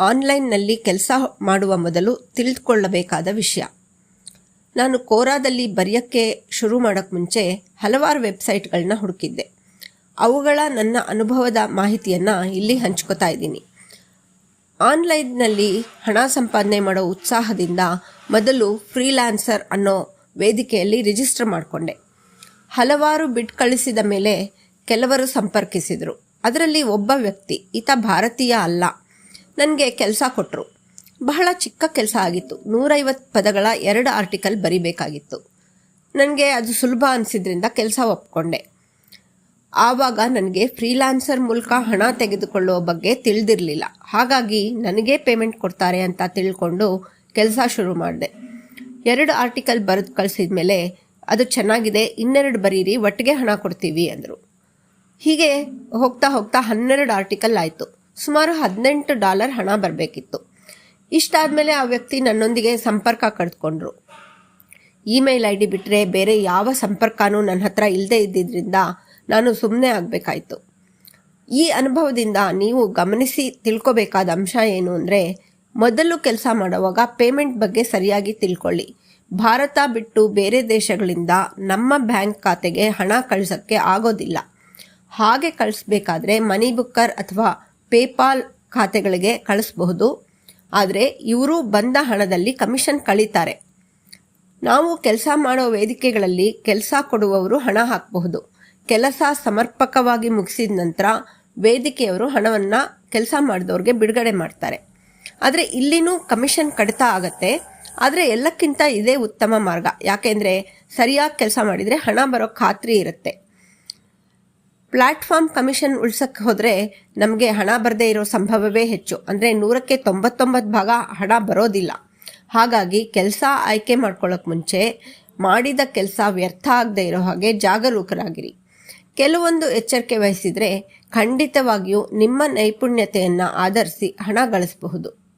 ಆನ್ಲೈನ್ನಲ್ಲಿ ಕೆಲಸ ಮಾಡುವ ಮೊದಲು ತಿಳಿದುಕೊಳ್ಳಬೇಕಾದ ವಿಷಯ. ನಾನು ಕೋರಾದಲ್ಲಿ ಬರೆಯೋಕ್ಕೆ ಶುರು ಮಾಡೋಕ್ಕೆ ಮುಂಚೆ ಹಲವಾರು ವೆಬ್ಸೈಟ್ಗಳನ್ನ ಹುಡುಕಿದ್ದೆ. ಅವುಗಳ ನನ್ನ ಅನುಭವದ ಮಾಹಿತಿಯನ್ನು ಇಲ್ಲಿ ಹಂಚ್ಕೋತಾ ಇದ್ದೀನಿ. ಆನ್ಲೈನ್ನಲ್ಲಿ ಹಣ ಸಂಪಾದನೆ ಮಾಡೋ ಉತ್ಸಾಹದಿಂದ ಮೊದಲು ಫ್ರೀಲ್ಯಾನ್ಸರ್ ಅನ್ನೋ ವೇದಿಕೆಯಲ್ಲಿ ರಿಜಿಸ್ಟರ್ ಮಾಡಿಕೊಂಡೆ. ಹಲವಾರು ಬಿಟ್ ಕಳಿಸಿದ ಮೇಲೆ ಕೆಲವರು ಸಂಪರ್ಕಿಸಿದರು. ಅದರಲ್ಲಿ ಒಬ್ಬ ವ್ಯಕ್ತಿ, ಈತ ಭಾರತೀಯ ಅಲ್ಲ. ನನಗೆ ಕೆಲಸ ಕೊಟ್ಟರು ಬಹಳ ಚಿಕ್ಕ ಕೆಲಸ ಆಗಿತ್ತು. ನೂರೈವತ್ತು ಪದಗಳ ಎರಡು ಆರ್ಟಿಕಲ್ ಬರಿಬೇಕಾಗಿತ್ತು. ನನಗೆ ಅದು ಸುಲಭ ಅನಿಸಿದ್ರಿಂದ ಕೆಲಸ ಒಪ್ಕೊಂಡೆ. ಆವಾಗ ನನಗೆ ಫ್ರೀಲಾನ್ಸರ್ ಮೂಲಕ ಹಣ ತೆಗೆದುಕೊಳ್ಳುವ ಬಗ್ಗೆ ತಿಳಿದಿರಲಿಲ್ಲ. ಹಾಗಾಗಿ ನನಗೇ ಪೇಮೆಂಟ್ ಕೊಡ್ತಾರೆ ಅಂತ ತಿಳ್ಕೊಂಡು ಕೆಲಸ ಶುರು ಮಾಡಿದೆ. ಎರಡು ಆರ್ಟಿಕಲ್ ಬರೆದು ಕಳಿಸಿದ ಮೇಲೆ ಅದು ಚೆನ್ನಾಗಿದೆ, ಇನ್ನೆರಡು ಬರೀರಿ, ಒಟ್ಟಿಗೆ ಹಣ ಕೊಡ್ತೀವಿ ಅಂದರು. ಹೀಗೆ ಹೋಗ್ತಾ ಹೋಗ್ತಾ ಹನ್ನೆರಡು ಆರ್ಟಿಕಲ್ ಆಯಿತು. ಸುಮಾರು ಹದಿನೆಂಟು ಡಾಲರ್ ಹಣ ಬರಬೇಕಿತ್ತು. ಇಷ್ಟಾದಮೇಲೆ ಆ ವ್ಯಕ್ತಿ ನನ್ನೊಂದಿಗೆ ಸಂಪರ್ಕ ಕಳೆದುಕೊಂಡ್ರು ಇಮೇಲ್ ಐ ಡಿ ಬಿಟ್ಟರೆ ಬೇರೆ ಯಾವ ಸಂಪರ್ಕನೂ ನನ್ನ ಹತ್ರ ಇಲ್ಲದೆ ಇದ್ದಿದ್ದರಿಂದ ನಾನು ಸುಮ್ಮನೆ ಆಗಬೇಕಾಯ್ತು. ಈ ಅನುಭವದಿಂದ ನೀವು ಗಮನಿಸಿ ತಿಳ್ಕೊಬೇಕಾದ ಅಂಶ ಏನು ಅಂದರೆ, ಮೊದಲು ಕೆಲಸ ಮಾಡುವಾಗ ಪೇಮೆಂಟ್ ಬಗ್ಗೆ ಸರಿಯಾಗಿ ತಿಳ್ಕೊಳ್ಳಿ. ಭಾರತ ಬಿಟ್ಟು ಬೇರೆ ದೇಶಗಳಿಂದ ನಮ್ಮ ಬ್ಯಾಂಕ್ ಖಾತೆಗೆ ಹಣ ಕಳಿಸೋಕ್ಕೆ ಆಗೋದಿಲ್ಲ. ಹಾಗೆ ಕಳಿಸ್ಬೇಕಾದ್ರೆ ಮನಿ ಬುಕ್ಕರ್ ಅಥವಾ ಪೇಪಾಲ್ ಖಾತೆಗಳಿಗೆ ಕಳಿಸಬಹುದು. ಆದರೆ ಇವರು ಬಂದ ಹಣದಲ್ಲಿ ಕಮಿಷನ್ ಕಳೀತಾರೆ. ನಾವು ಕೆಲಸ ಮಾಡೋ ವೇದಿಕೆಗಳಲ್ಲಿ ಕೆಲಸ ಕೊಡುವವರು ಹಣ ಹಾಕಬಹುದು. ಕೆಲಸ ಸಮರ್ಪಕವಾಗಿ ಮುಗಿಸಿದ ನಂತರ ವೇದಿಕೆಯವರು ಹಣವನ್ನು ಕೆಲಸ ಮಾಡಿದವ್ರಿಗೆ ಬಿಡುಗಡೆ ಮಾಡ್ತಾರೆ. ಆದರೆ ಇಲ್ಲಿನೂ ಕಮಿಷನ್ ಕಡಿತ ಆಗತ್ತೆ. ಆದರೆ ಎಲ್ಲಕ್ಕಿಂತ ಇದೇ ಉತ್ತಮ ಮಾರ್ಗ. ಯಾಕೆಂದರೆ ಸರಿಯಾಗಿ ಕೆಲಸ ಮಾಡಿದರೆ ಹಣ ಬರೋ ಖಾತ್ರಿ ಇರುತ್ತೆ. ಪ್ಲಾಟ್ಫಾರ್ಮ್ ಕಮಿಷನ್ ಉಳಿಸಕ್ಕೆ ಹೋದರೆ ನಮಗೆ ಹಣ ಬರದೇ ಇರೋ ಸಂಭವವೇ ಹೆಚ್ಚು. ಅಂದರೆ ನೂರಕ್ಕೆ ತೊಂಬತ್ತೊಂಬತ್ತು ಭಾಗ ಹಣ ಬರೋದಿಲ್ಲ. ಹಾಗಾಗಿ ಕೆಲಸ ಆಯ್ಕೆ ಮಾಡ್ಕೊಳ್ಳೋಕೆ ಮುಂಚೆ ಮಾಡಿದ ಕೆಲಸ ವ್ಯರ್ಥ ಆಗದೆ ಇರೋ ಹಾಗೆ ಜಾಗರೂಕರಾಗಿರಿ. ಕೆಲವೊಂದು ಎಚ್ಚರಿಕೆ ವಹಿಸಿದರೆ ಖಂಡಿತವಾಗಿಯೂ ನಿಮ್ಮ ನೈಪುಣ್ಯತೆಯನ್ನು ಆಧರಿಸಿ ಹಣ ಗಳಿಸಬಹುದು.